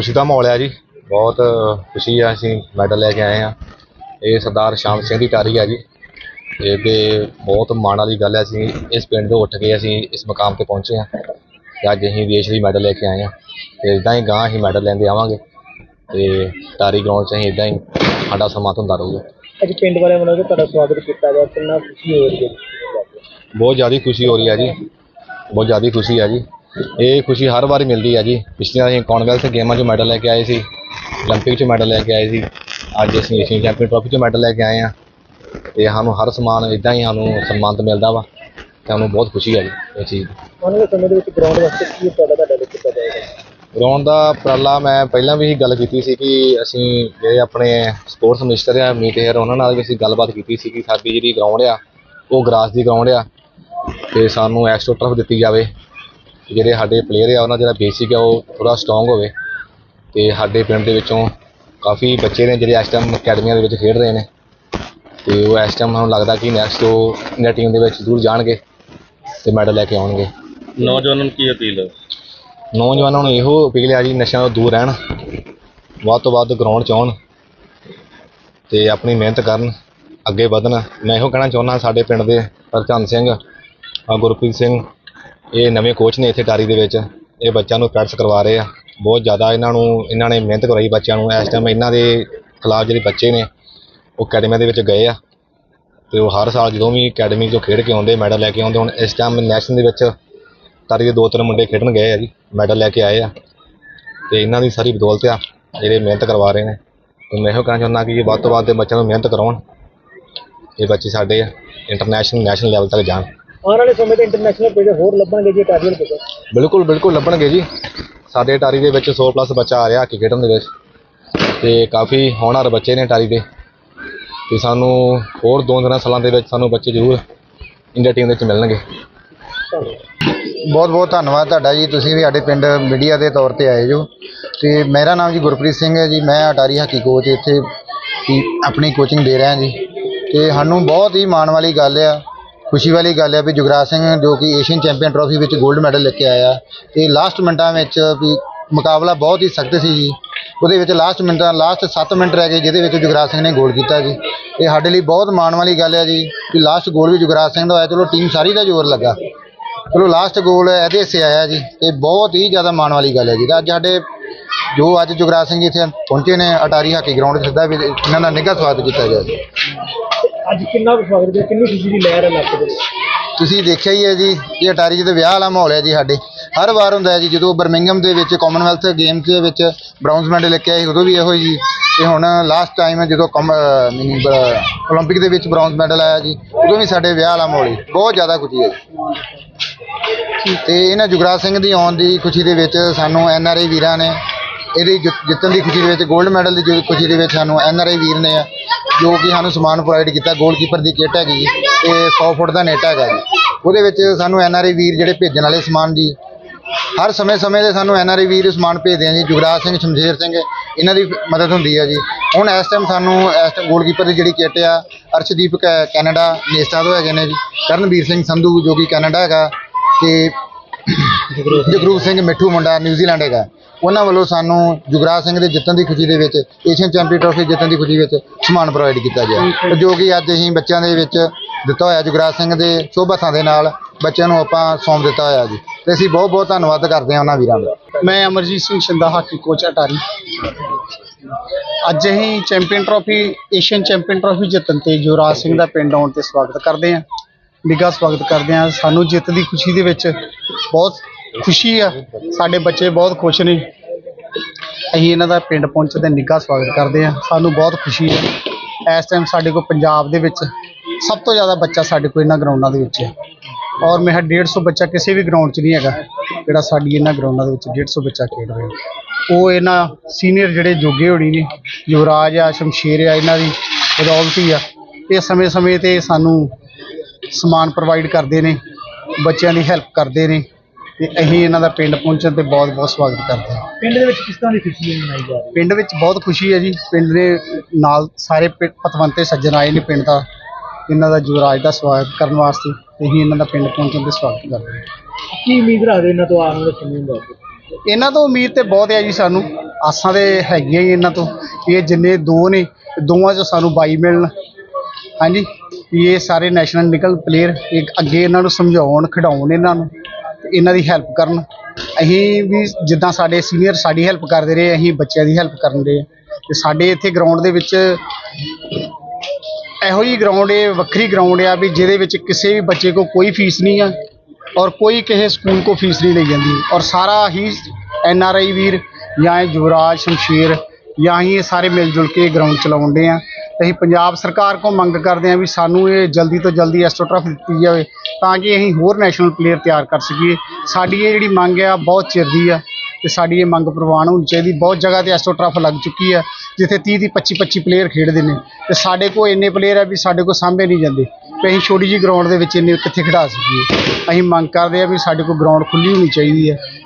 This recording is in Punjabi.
ਖੁਸ਼ੀ ਦਾ ਮਾਹੌਲ ਹੈ ਜੀ। ਬਹੁਤ ਖੁਸ਼ੀ ਆ ਅਸੀਂ ਮੈਡਲ ਲੈ ਕੇ ਆਏ ਆ। ਇਹ ਸਰਦਾਰ ਸ਼ਾਮ ਸਿੰਘ ਦੀ ਟਾਰੀ ਆ ਜੀ। ਇਹ ਤੇ ਬਹੁਤ ਮਾਣ ਵਾਲੀ ਗੱਲ ਹੈ ਅਸੀਂ ਇਸ ਪਿੰਡ ਤੋਂ ਉੱਠ ਕੇ ਅਸੀਂ ਇਸ ਮੁਕਾਮ ਤੇ ਪਹੁੰਚੇ ਆ ਤੇ ਅੱਜ ਅਸੀਂ ਦੇਸ਼ ਲਈ ਮੈਡਲ ਲੈ ਕੇ ਆਏ ਆ। ਤੇ ਇਦਾਂ ਹੀ ਗਾਂ ਅਸੀਂ ਮੈਡਲ ਲੈਂਦੇ ਆਵਾਂਗੇ ਤੇ ਟਾਰੀ ਗਰਾਊਂਡ 'ਚ ਅਸੀਂ ਇਦਾਂ ਹੀ ਸਾਡਾ ਸਮਾਂ ਹੁੰਦਾ ਰਹੂਗਾ। ਅੱਜ ਪਿੰਡ ਵਾਲਿਆਂ ਵੱਲੋਂ ਜੋ ਤੁਹਾਡਾ ਸਵਾਗਤ ਕੀਤਾ ਗਿਆ ਕਿੰਨਾ ਖੁਸ਼ੀ ਹੋ ਰਹੀ ਹੈ? ਬਹੁਤ ਜ਼ਿਆਦਾ ਖੁਸ਼ੀ ਹੋ ਰਹੀ ਹੈ ਜੀ। ਬਹੁਤ ਜ਼ਿਆਦਾ ਖੁਸ਼ੀ ਹੈ ਜੀ। ਇਹ ਖੁਸ਼ੀ ਹਰ ਵਾਰੀ ਮਿਲਦੀ ਹੈ ਜੀ ਪਿਛਲੀਆਂ ਅਸੀਂ ਕਾਮਨਵੈਲਥ ਗੇਮਾਂ 'ਚ ਮੈਡਲ ਲੈ ਕੇ ਆਏ ਸੀ 올림픽 'ਚ ਮੈਡਲ ਲੈ ਕੇ ਆਏ ਸੀ ਅੱਜ ਅਸੀਂ ਏਸ਼ੀਅਨ ਚੈਂਪੀਅਨ ਟਰਾਫੀ 'ਚ ਮੈਡਲ ਲੈ ਕੇ ਆਏ ਆ ਤੇ ਸਾਨੂੰ ਹਰ ਸਮਾਨ ਇਦਾਂ ਹੀ ਸਾਨੂੰ ਸਨਮਾਨਿਤ ਮਿਲਦਾ ਵਾ ਤੇ ਸਾਨੂੰ ਬਹੁਤ ਖੁਸ਼ੀ ਹੈ ਜੀ ਇਹ ਚੀਜ਼ ਦੀ ਆਉਣ ਵਾਲੇ ਸਮੇਂ ਦੇ ਵਿੱਚ ਗਰਾਊਂਡ ਵਾਸਤੇ ਕੀ ਤੁਹਾਡਾ ਤੁਹਾਡਾ ਲਈ ਕੀਤਾ ਜਾਏਗਾ ਗਰਾਊਂਡ ਦਾ ਉਪਰਾਲਾ ਮੈਂ ਪਹਿਲਾਂ ਵੀ ਗੱਲ ਕੀਤੀ ਸੀ ਕਿ ਅਸੀਂ ਜਿਹੜੇ ਆਪਣੇ ਸਪੋਰਟਸ ਮਿਨਿਸਟਰ ਆ ਮੀਤ ਹੇਅਰ ਉਹਨਾਂ ਨਾਲ ਵੀ ਅਸੀਂ ਗੱਲਬਾਤ ਕੀਤੀ ਸੀ ਕਿ ਸਾਡੀ ਜਿਹੜੀ ਗਰਾਊਂਡ ਆ ਉਹ ਗਰਾਸ ਦੀ ਗਰਾਊਂਡ ਆ ਤੇ ਸਾਨੂੰ ਐਕਸਟਰਾ ਟਰਫ ਦਿੱਤੀ ਜਾਵੇ ਜਿਹੜੇ ਸਾਡੇ ਪਲੇਅਰ ਆ ਉਹਨਾਂ ਜਿਹੜਾ ਬੇਸਿਕ ਆ ਉਹ ਥੋੜਾ ਸਟਰੋਂਗ ਹੋਵੇ। ਤੇ ਸਾਡੇ ਪਿੰਡ ਦੇ ਵਿੱਚੋਂ ਕਾਫੀ ਬੱਚੇ ਨੇ ਜਿਹੜੇ ਇਸ ਟਾਈਮ ਅਕੈਡਮੀਆਂ ਦੇ ਵਿੱਚ ਖੇਡ ਰਹੇ ਨੇ। ਤੇ ਉਹ ਇਸ ਟਾਈਮ ਸਾਨੂੰ ਲੱਗਦਾ ਕਿ ਨੈਕਸਟ ਉਹ ਇੰਡੀਆ ਟੀਮ ਦੇ ਵਿੱਚ ਜ਼ਰੂਰ ਜਾਣਗੇ ਤੇ ਮੈਡਲ ਲੈ ਕੇ ਆਉਣਗੇ। ਨੌਜਵਾਨਾਂ ਨੂੰ ਕੀ ਅਪੀਲ ਹੈ? ਨੌਜਵਾਨਾਂ ਨੂੰ ਇਹੋ ਅਪੀਲ ਹੈ ਜੀ ਨਸ਼ਿਆਂ ਤੋਂ ਦੂਰ ਰਹਿਣ। ਵੱਧ ਤੋਂ ਵੱਧ ਗਰਾਊਂਡ 'ਚ ਆਉਣ ਤੇ ਆਪਣੀ ਮਿਹਨਤ ਕਰਨ ਅੱਗੇ ਵਧਣ। ਮੈਂ ਇਹੋ ਕਹਿਣਾ ਚਾਹੁੰਦਾ ਸਾਡੇ ਪਿੰਡ ਦੇ ਹਰਚੰਦ ਸਿੰਘ ਆ ਗੁਰਪ੍ਰੀਤ ਸਿੰਘ ਇਹ ਨਵੇਂ ਕੋਚ ਨੇ ਇੱਥੇ ਟਾਰੀ ਦੇ ਵਿੱਚ। ਇਹ ਬੱਚਿਆਂ ਨੂੰ ਪ੍ਰੈਕਟਿਸ ਕਰਵਾ ਰਹੇ ਆ। ਬਹੁਤ ਜ਼ਿਆਦਾ ਇਹਨਾਂ ਨੂੰ, ਇਹਨਾਂ ਨੇ ਮਿਹਨਤ ਕਰਾਈ ਬੱਚਿਆਂ ਨੂੰ। ਇਸ ਟਾਈਮ ਇਹਨਾਂ ਦੇ ਖਿਲਾਫ ਜਿਹੜੇ ਬੱਚੇ ਨੇ, ਉਹ ਅਕੈਡਮੀਆਂ ਦੇ ਵਿੱਚ ਗਏ ਆ। ਤੇ ਉਹ ਹਰ ਸਾਲ ਜਦੋਂ ਵੀ ਅਕੈਡਮੀ 'ਚੋਂ ਖੇਡ ਕੇ ਆਉਂਦੇ ਮੈਡਲ ਲੈ ਕੇ ਆਉਂਦੇ, ਹੁਣ ਇਸ ਟਾਈਮ ਨੈਸ਼ਨਲ ਦੇ ਵਿੱਚ ਤਾਰੀ ਦੇ ਦੋ ਤਿੰਨ ਮੁੰਡੇ ਖੇਡਣ ਗਏ ਆ ਜੀ ਮੈਡਲ ਲੈ ਕੇ ਆਏ ਆ। ਤੇ ਇਹਨਾਂ ਦੀ ਸਾਰੀ ਬਦੌਲਤ ਆ, ਜਿਹੜੇ ਮਿਹਨਤ ਕਰਵਾ ਰਹੇ ਨੇ। ਤੇ ਮੈਂ ਇਹੋ ਕਹਿਣਾ ਚਾਹੁੰਦਾ ਕਿ ਇਹ ਵੱਧ ਤੋਂ ਵੱਧ ਦੇ ਬੱਚਿਆਂ ਨੂੰ ਮਿਹਨਤ ਕਰਾਉਣ। ਇਹ ਬੱਚੇ ਸਾਡੇ ਇੰਟਰਨੈਸ਼ਨਲ ਨੈਸ਼ਨਲ ਲੈਵਲ ਤੱਕ ਜਾਣ। ਆਉਣ ਵਾਲੇ ਸਮੇਂ ਤੇ ਇੰਟਰਨੈਸ਼ਨਲ ਪੇਜ ਹੋਰ ਲੱਭਣਗੇ ਜੀ ਕਾਬਿਲ ਪੇਜ। ਬਿਲਕੁਲ ਬਿਲਕੁਲ ਲੱਭਣਗੇ ਜੀ। ਸਾਡੇ ਟਾਰੀ ਦੇ ਵਿੱਚ 100 ਪਲੱਸ ਬੱਚਾ ਆ ਰਿਹਾ ਹਾਕੀ ਖੇਡਣ ਦੇ ਵਿੱਚ। ਤੇ ਕਾਫੀ ਹੋਣਹਾਰ ਬੱਚੇ ਨੇ ਟਾਰੀ ਦੇ। ਤੇ ਸਾਨੂੰ ਹੋਰ ਦੋ ਤਿੰਨ ਸਾਲਾਂ ਦੇ ਵਿੱਚ ਸਾਨੂੰ ਬੱਚੇ ਜ਼ਰੂਰ ਇੰਡੀਆ ਟੀਮ ਦੇ ਵਿੱਚ ਮਿਲਣਗੇ। ਬਹੁਤ ਬਹੁਤ ਧੰਨਵਾਦ ਤੁਹਾਡਾ ਜੀ। ਤੁਸੀਂ ਵੀ ਸਾਡੇ ਪਿੰਡ ਮੀਡੀਆ ਦੇ ਤੌਰ ਤੇ ਆਏ ਜੋ। ਤੇ ਮੇਰਾ ਨਾਮ ਜੀ ਗੁਰਪ੍ਰੀਤ ਸਿੰਘ ਹੈ ਜੀ। ਮੈਂ ਅਟਾਰੀ ਹਾਕੀ ਕੋਚ ਇੱਥੇ ਆਪਣੀ ਕੋਚਿੰਗ ਦੇ ਰਹੇ ਹਾਂ ਜੀ। ਤੇ ਸਾਨੂੰ ਬਹੁਤ ਹੀ ਮਾਣ ਵਾਲੀ ਗੱਲ ਆ। ਖੁਸ਼ੀ ਵਾਲੀ ਗੱਲ ਹੈ ਵੀ ਜੁਗਰਾਜ ਸਿੰਘ ਜੋ ਕਿ ਏਸ਼ੀਅਨ ਚੈਂਪੀਅਨ ਟਰੋਫੀ ਵਿੱਚ 골ਡ ਮੈਡਲ ਲੈ ਕੇ ਆਇਆ ਤੇ ਲਾਸਟ ਮਿੰਟਾਂ ਵਿੱਚ ਵੀ ਮੁਕਾਬਲਾ ਬਹੁਤ ਹੀ ਸਖਤ ਸੀ ਜੀ। ਉਹਦੇ ਵਿੱਚ ਲਾਸਟ ਮਿੰਟਾਂ ਲਾਸਟ 7 ਮਿੰਟ ਰਹਿ ਗਏ ਜਿਹਦੇ ਵਿੱਚ ਜੁਗਰਾਜ ਸਿੰਘ ਨੇ ਗੋਲ ਕੀਤਾ ਜੀ। ਇਹ ਸਾਡੇ ਲਈ ਬਹੁਤ ਮਾਣ ਵਾਲੀ ਗੱਲ ਹੈ ਜੀ ਕਿ ਲਾਸਟ ਗੋਲ ਵੀ ਜੁਗਰਾਜ ਸਿੰਘ ਦਾ ਹੋਇਆ, ਚਲੋ ਟੀਮ ਸਾਰੀ ਦਾ ਜ਼ੋਰ ਲੱਗਾ। ਚਲੋ ਲਾਸਟ ਗੋਲ ਇਹਦੇ ਹਿੱਸੇ ਆਇਆ ਜੀ ਇਹ ਬਹੁਤ ਹੀ ਜ਼ਿਆਦਾ ਮਾਣ ਵਾਲੀ ਗੱਲ ਹੈ ਜੀ। ਤੇ ਅੱਜ ਸਾਡੇ ਜੋ ਅੱਜ ਜੁਗਰਾਜ ਸਿੰਘ ਜੀ ਇੱਥੇ ਪਹੁੰਚੇ ਨੇ, ਅਟਾਰੀ ਹਾਕੀ ਗਰਾਊਂਡ 'ਚ ਸਿੱਧਾ ਵੀ ਇਹਨਾਂ ਦਾ ਨਿੱਘਾ ਸਵਾਗਤ ਕੀਤਾ ਗਿਆ ਜੀ। ਅੱਜ ਕਿੰਨਾ ਕੁ ਸਵਾਗਤ ਹੈ ਕਿੰਨੀ ਖੁਸ਼ੀ ਦੀ ਲਹਿਰ ਹੈ ਇਲਾਕੇ ਦੇ ਤੁਸੀਂ ਦੇਖਿਆ ਹੀ ਹੈ ਜੀ, ਇਹ ਅਟਾਰੀ ਜੀ ਵਿਆਹ ਵਾਲਾ ਮਾਹੌਲ ਹੈ ਜੀ ਸਾਡੇ ਹਰ ਵਾਰ ਹੁੰਦਾ ਹੈ ਜੀ, ਜਦੋਂ ਬਰਮਿੰਗਮ ਦੇ ਵਿੱਚ ਕਾਮਨਵੈਲਥ ਗੇਮਸ ਦੇ ਵਿੱਚ ਬ੍ਰਾਊਨਸ ਮੈਡਲ ਲੈ ਕੇ ਆਏ ਉਦੋਂ ਵੀ ਇਹੋ ਜੀ ਤੇ ਹੁਣ ਲਾਸਟ ਟਾਈਮ ਜਦੋਂ ਮੀਨਿੰਗ ਓਲੰਪਿਕ ਦੇ ਵਿੱਚ ਬ੍ਰਾਊਨਸ ਮੈਡਲ ਆਇਆ ਜੀ, ਉਦੋਂ ਵੀ ਸਾਡੇ ਵਿਆਹ ਵਾਲਾ ਮਾਹੌਲ ਸੀ। ਬਹੁਤ ਜ਼ਿਆਦਾ ਖੁਸ਼ੀ ਹੈ ਜੀ। ਤੇ ਇਹਨਾਂ ਜੁਗਰਾਜ ਸਿੰਘ ਦੀ ਆਉਣ ਦੀ ਖੁਸ਼ੀ ਦੇ ਵਿੱਚ ਸਾਨੂੰ ਐਨ ਆਰ ਆਈ ਵੀਰਾਂ ਨੇ, ਇਹਦੀ ਜਿੱਤ- ਜਿੱਤਣ ਦੀ ਖੁਸ਼ੀ ਦੇ ਵਿੱਚ 골ਡ ਮੈਡਲ ਦੀ ਜੋ ਖੁਸ਼ੀ ਦੇ ਵਿੱਚ ਸਾਨੂੰ ਐਨ ਆਰ ਆਈ ਵੀਰ ਨੇ ਆ ਜੋ ਕਿ ਸਾਨੂੰ ਸਮਾਨ ਪ੍ਰੋਵਾਈਡ ਕੀਤਾ ਗੋਲਕੀਪਰ ਦੀ ਕਿੱਟ ਹੈਗੀ ਜੀ ਤੇ 100 ਫੁੱਟ ਦਾ ਨੈਟ ਹੈਗਾ ਜੀ। ਉਹਦੇ ਵਿੱਚ ਸਾਨੂੰ ਐਨ ਆਰ ਆਈ ਵੀਰ ਜਿਹੜੇ ਭੇਜਣ ਵਾਲੇ ਸਮਾਨ ਜੀ। ਹਰ ਸਮੇਂ ਸਮੇਂ ਤੇ ਸਾਨੂੰ ਐਨ ਆਰ ਆਈ ਵੀਰ ਸਮਾਨ ਭੇਜਦੇ ਆ ਜੀ। ਜੁਗਰਾਜ ਸਿੰਘ, ਸ਼ਮਸ਼ੇਰ ਸਿੰਘ, ਇਹਨਾਂ ਦੀ ਮਦਦ ਹੁੰਦੀ ਹੈ ਜੀ। ਹੁਣ ਇਸ ਟਾਈਮ ਸਾਨੂੰ, ਇਸ ਟਾਈਮ ਗੋਲਕੀਪਰ ਦੀ ਜਿਹੜੀ ਕਿੱਟ ਆ, ਅਰਸ਼ਦੀਪ ਕੈ- ਕੈਨੇਡਾ ਨੇਸਟਾ ਤੋਂ ਹੈਗੇ ਨੇ ਜੀ। ਕਰਨਵੀਰ ਸਿੰਘ ਸੰਧੂ ਜੋ ਕਿ ਕੈਨੇਡਾ ਹੈਗਾ, ਤੇ ਜਗਰੂਪ ਸਿੰਘ। ਮਿੱਠੂ ਮੁੰਡਾ ਨਿਊਜ਼ੀਲੈਂਡ ਹੈਗਾ। ਉਹਨਾਂ ਵੱਲੋਂ ਸਾਨੂੰ ਜੁਗਰਾਜ ਸਿੰਘ ਦੇ ਜਿੱਤਣ ਦੀ ਖੁਸ਼ੀ ਦੇ ਵਿੱਚ ਏਸ਼ੀਅਨ ਚੈਂਪੀਅਨ ਟਰੋਫੀ ਜਿੱਤਣ ਦੀ ਖੁਸ਼ੀ ਵਿੱਚ ਸਮਾਨ ਪ੍ਰੋਵਾਈਡ ਕੀਤਾ ਗਿਆ। ਜੋ ਕਿ ਅੱਜ ਅਸੀਂ ਬੱਚਿਆਂ ਦੇ ਵਿੱਚ ਦਿੱਤਾ ਹੋਇਆ ਜੁਗਰਾਜ ਸਿੰਘ ਦੇ ਸ਼ੁਭ ਹੱਥਾਂ ਦੇ ਨਾਲ ਬੱਚਿਆਂ ਨੂੰ ਆਪਾਂ ਸੌਂਪ ਦਿੱਤਾ ਹੋਇਆ ਜੀ। ਤੇ ਅਸੀਂ ਬਹੁਤ ਬਹੁਤ ਧੰਨਵਾਦ ਕਰਦੇ ਹਾਂ ਉਹਨਾਂ ਵੀਰਾਂ ਦਾ। ਮੈਂ ਅਮਰਜੀਤ ਸਿੰਘ ਸ਼ਿੰਦਾ ਹਾਕੀ ਕੋਚ ਅਟਾਰੀ। ਅੱਜ ਅਸੀਂ champion trophy Asian champion trophy ਜਿੱਤਣ ਤੇ ਯੁਵਰਾਜ ਸਿੰਘ ਦਾ ਪਿੰਡ ਆਉਣ ਤੇ ਸਵਾਗਤ ਕਰਦੇ ਹਾਂ। ਨਿੱਘਾ ਸਵਾਗਤ ਕਰਦੇ ਹਾਂ। ਸਾਨੂੰ ਜਿੱਤ ਦੀ ਖੁਸ਼ੀ ਦੇ ਵਿੱਚ ਬਹੁਤ ਖੁਸ਼ੀ ਆ। ਸਾਡੇ ਬੱਚੇ ਬਹੁਤ ਖੁਸ਼ ਨੇ। ਅਸੀਂ ਇਹਨਾਂ ਦਾ ਪਿੰਡ ਪਹੁੰਚਦੇ ਨਿੱਘਾ ਸਵਾਗਤ ਕਰਦੇ ਹਾਂ। ਸਾਨੂੰ ਬਹੁਤ ਖੁਸ਼ੀ ਹੈ ਇਸ ਟਾਈਮ ਸਾਡੇ ਕੋਲ ਪੰਜਾਬ ਦੇ ਵਿੱਚ ਸਭ ਤੋਂ ਜ਼ਿਆਦਾ ਬੱਚਾ ਸਾਡੇ ਕੋਲ ਇਹਨਾਂ ਗਰਾਊਂਡਾਂ ਦੇ ਵਿੱਚ ਹੈ ਔਰ ਮੇਰਾ 150 ਬੱਚਾ ਕਿਸੇ ਵੀ ਗਰਾਊਂਡ 'ਚ ਨਹੀਂ ਹੈਗਾ, ਜਿਹੜਾ ਸਾਡੀ ਇਹਨਾਂ ਗਰਾਊਂਡਾਂ ਦੇ ਵਿੱਚ 150 ਬੱਚਾ ਖੇਡ ਰਿਹਾ। ਉਹ ਇਹਨਾਂ ਸੀਨੀਅਰ ਜਿਹੜੇ ਜੋਗੇ ਹੋਣੀ ਨੇ, ਯੁਵਰਾਜ ਆ, ਸ਼ਮਸ਼ੇਰ ਆ, ਇਹਨਾਂ ਦੀ ਰੌਲਤੀ ਆ। ਇਹ ਸਮੇਂ-ਸਮੇਂ ਤੇ ਸਾਨੂੰ ਸਮਾਨ ਪ੍ਰੋਵਾਈਡ ਕਰਦੇ ਨੇ ਬੱਚਿਆਂ ਦੀ ਹੈਲਪ ਕਰਦੇ ਨੇ ਤੇ ਅਸੀਂ ਇਹਨਾਂ ਦਾ ਪਿੰਡ ਪਹੁੰਚਣ ਤੇ ਬਹੁਤ-ਬਹੁਤ ਸਵਾਗਤ ਕਰਦੇ ਹਾਂ। ਪਿੰਡ ਦੇ ਵਿੱਚ ਕਿਸ ਤਰ੍ਹਾਂ ਦੀ ਖੁਸ਼ੀ ਮਨਾਈ ਜਾ ਰਹੀ ਪਿੰਡ ਵਿੱਚ ਬਹੁਤ ਖੁਸ਼ੀ ਹੈ ਜੀ। ਪਿੰਡ ਦੇ ਨਾਲ ਸਾਰੇ ਪਿੰ- ਪਤਵੰਤੇ ਸੱਜਣ ਆਏ ਨੇ ਪਿੰਡ ਦਾ। ਇਹਨਾਂ ਦਾ ਯੁਵਰਾਜ ਦਾ ਸਵਾਗਤ ਕਰਨ ਵਾਸਤੇ ਤੇ ਅਸੀਂ ਇਹਨਾਂ ਦਾ ਪਿੰਡ ਪਹੁੰਚਣ ਤੇ ਸਵਾਗਤ ਕਰਦੇ ਹਾਂ। ਹੈ ਕੀ ਉਮੀਦ ਰੱਖਦੇ ਇਹਨਾਂ ਤੋਂ ਆਉਣ ਵਾਲੇ ਸਮੇਂ ਦਾ ਇਹਨਾਂ ਤੋਂ ਉਮੀਦ ਤੇ ਬਹੁਤ ਹੈ ਜੀ ਸਾਨੂੰ। ਆਸਾਂ ਦੇ ਹੈਗੀਆਂ ਹੀ ਇਹਨਾਂ ਤੋਂ। ਵੀ ਇਹ ਜਿੰਨੇ ਦੋ ਨੇ ਦੋਵਾਂ 'ਚੋਂ ਸਾਨੂੰ 22 ਮਿਲਣ। ਹਾਂਜੀ। ਵੀ ਇਹ ਸਾਰੇ ਨੈਸ਼ਨਲ ਨਿਕਲ ਪਲੇਅਰ ਇੱਕ ਅੱਗੇ ਇਹਨਾਂ ਨੂੰ ਸਮਝਾਉਣ, ਖਿਡਾਉਣ ਇਹਨਾਂ ਨੂੰ ਤੇ ਇਹਨਾਂ ਦੀ ਹੈਲਪ ਕਰਨ। ਅਸੀਂ ਵੀ ਜਿੱਦਾਂ ਸਾਡੇ ਸੀਨੀਅਰ ਸਾਡੀ ਹੈਲਪ ਕਰਦੇ ਰਹੇ, ਅਸੀਂ ਬੱਚਿਆਂ ਦੀ ਹੈਲਪ ਕਰਨ ਦੇ ਤੇ ਸਾਡੇ ਇੱਥੇ ਗਰਾਊਂਡ ਦੇ ਵਿੱਚ ਇਹੋ ਹੀ ਗਰਾਊਂਡ ਹੈ ਵੱਖਰੀ ਗਰਾਊਂਡ ਆ ਵੀ ਜਿਹਦੇ ਵਿੱਚ ਕਿਸੇ ਵੀ ਬੱਚੇ ਕੋ ਕੋਈ ਫੀਸ ਨਹੀਂ ਆ ਔਰ ਕੋਈ ਕਿਸੇ ਸਕੂਲ ਕੋ ਫੀਸ ਨਹੀਂ ਲਈ ਜਾਂਦੀ। ਔਰ ਸਾਰਾ ਹੀ ਐਨ ਆਰ ਆਈ ਵੀਰ ਜਾਂ ਇਹ ਯੁਵਰਾਜ, ਸ਼ਮਸ਼ੀਰ ਜਾਂ ਹੀ ਇਹ ਸਾਰੇ ਮਿਲ ਜੁਲ ਕੇ ਗਰਾਊਂਡ ਚਲਾਉਂਦੇ ਆ। ਤੇ ਅਸੀਂ ਪੰਜਾਬ ਸਰਕਾਰ ਕੋਲ ਮੰਗ ਕਰਦੇ ਹਾਂ ਵੀ ਸਾਨੂੰ ਇਹ ਜਲਦੀ ਤੋਂ ਜਲਦੀ ਐਸਟ੍ਰੋਟਰਫ ਦਿੱਤੀ ਜਾਵੇ ਤਾਂ ਕਿ ਅਸੀਂ ਹੋਰ ਨੈਸ਼ਨਲ ਪਲੇਅਰ ਤਿਆਰ ਕਰ ਸਕੀਏ। ਸਾਡੀ ਇਹ ਜਿਹੜੀ ਮੰਗ ਆ ਬਹੁਤ ਚਿਰ ਦੀ ਆ ਤੇ ਸਾਡੀ ਇਹ ਮੰਗ ਪ੍ਰਵਾਨ ਹੋਣੀ ਚਾਹੀਦੀ। ਬਹੁਤ ਜਗ੍ਹਾ ਤੇ ਐਸਟ੍ਰੋਟਰਫ ਲੱਗ ਚੁੱਕੀ ਆ, ਜਿੱਥੇ 30 ਦੀ 25 25 ਪਲੇਅਰ ਖੇਡਦੇ ਨੇ। ਤੇ ਸਾਡੇ ਕੋਲ ਇੰਨੇ ਪਲੇਅਰ ਆ ਵੀ ਸਾਡੇ ਕੋਲ ਸਾਂਭੇ ਨਹੀਂ ਜਾਂਦੇ। ਤੇ ਅਸੀਂ ਛੋਟੀ ਜਿਹੀ ਗਰਾਊਂਡ ਦੇ ਵਿੱਚ ਇੰਨੇ ਕਿੱਥੇ ਖਿਡਾ ਸਕੀਏ। ਅਸੀਂ ਮੰਗ ਕਰਦੇ ਆ ਵੀ ਸਾਡੇ ਕੋਲ ਗਰਾਊਂਡ ਖੁੱਲੀ ਹੋਣੀ ਚਾਹੀਦੀ ਹੈ